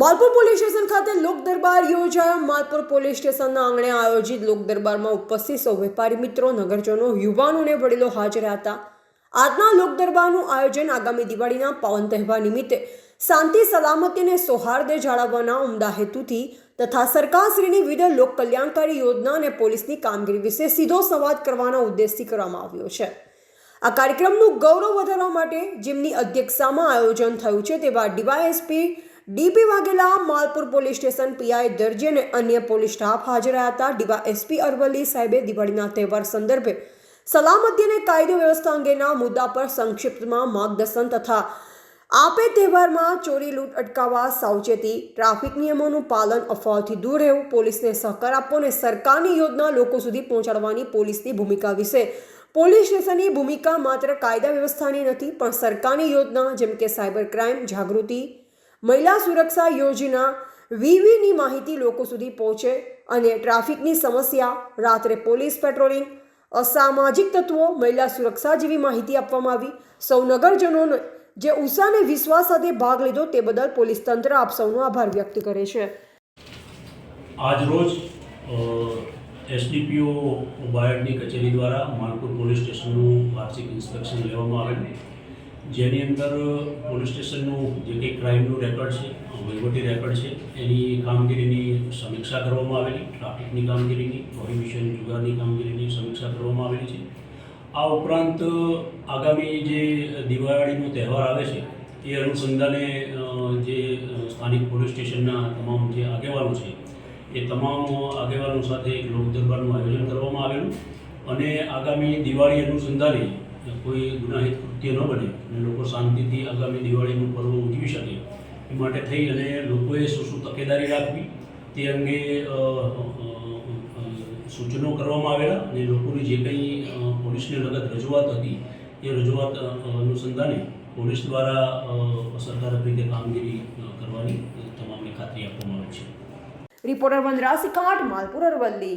Malpur police station ખાતે લોક દરબાર યોજાયો. Malpur police સ્ટેશનના આંગણે આયોજિત લોક દરબારમાં ઉપસ્થિત સૌ વેપારી મિત્રો, નગરજનો, યુવાનોને વડીલો હાજર હતા. આજના લોક દરબારનું આયોજન આગામી દિવાળીના પાવન તહેવાર નિમિત્તે શાંતિ, સલામતી અને જાળવવાના ઉમદા હેતુથી તથા સરકારશ્રીની વિવિધ લોક કલ્યાણકારી યોજના અને પોલીસની કામગીરી વિશે સીધો સંવાદ કરવાના ઉદ્દેશથી કરવામાં આવ્યો છે. આ કાર્યક્રમનું ગૌરવ વધારવા માટે જેમની અધ્યક્ષતામાં આયોજન થયું છે, તેવા DYSP DP Vaghela Malpur police station PI Darji અને અન્ય પોલીસ સ્ટાફ હાજર રહ્યા હતા. ડીવાયએસપી અરવલ્લી સાહેબે દિવાળીના તહેવાર સંદર્ભે સલામતી અને કાયદો વ્યવસ્થા અંગેના મુદ્દા પર સંક્ષિપ્તમાં માર્ગદર્શન તથા આપે તહેવારમાં ચોરી લૂંટ અટકાવવા સાવચેતી, ટ્રાફિક નિયમોનું પાલન અફવાઓથી દૂર રહેવું, પોલીસને સહકાર આપવો અને સરકારની યોજના લોકો સુધી પહોંચાડવાની પોલીસની ભૂમિકા વિશે. પોલીસ સ્ટેશનની ભૂમિકા માત્ર કાયદા વ્યવસ્થાની નથી, પણ સરકારની યોજના જેમ કે સાયબર ક્રાઇમ, જાગૃતિ મહિલા સુરક્ષા યોજના વીવીની માહિતી લોકો સુધી પહોંચે અને ટ્રાફિકની સમસ્યા, રાત્રે પોલીસ પેટ્રોલિંગ, અસામાજિક તત્વો, મહિલા સુરક્ષા જેવી માહિતી આપવામાં આવી. સૌ નગરજનોને જે ઉષાને વિશ્વાસ સાથે ભાગ લીધો તે બદલ પોલીસ તંત્ર આપ સૌનો આભાર વ્યક્ત કરે છે. આજ રોજ એસડીપીઓ બાયડની કચેરી દ્વારા માલપુર પોલીસ સ્ટેશનનું વાર્ષિક ઇન્સ્પેક્શન લેવામાં આવેલું. જેની અંદર પોલીસ સ્ટેશનનું જે કંઈ ક્રાઇમનું રેકોર્ડ છે, વહીવટી રેકોર્ડ છે, એની કામગીરીની સમીક્ષા કરવામાં આવેલી, ટ્રાફિકની કામગીરીની, પ્રોહિબિશન જુગારની કામગીરીની સમીક્ષા કરવામાં આવેલી છે. આ ઉપરાંત આગામી જે દિવાળીનો તહેવાર આવે છે, એ અનુસંધાને જે સ્થાનિક પોલીસ સ્ટેશનના તમામ જે આગેવાનો છે, એ તમામ આગેવાનો સાથે એક લોક દરબારનું આયોજન કરવામાં આવેલું. અને આગામી દિવાળી અનુસંધાને કોઈ ગુનાહિત કૃત્ય ન બને અને લોકો શાંતિથી આગામી દિવાળીનું પર્વ ઉજવી શકે, એ માટે થઈ અને લોકોએ શું શું તકેદારી રાખવી, તે અંગે સૂચનો કરવામાં આવેલા અને લોકોની જે કંઈ પોલીસને લગત રજૂઆત હતી, એ રજૂઆત અનુસંધાને પોલીસ દ્વારા અસરકારક રીતે કામગીરી કરવાની તમામને ખાતરી આપવામાં આવી છે. રિપોર્ટર વનરાસી સિકાટ માલપુર અરવલ્લી.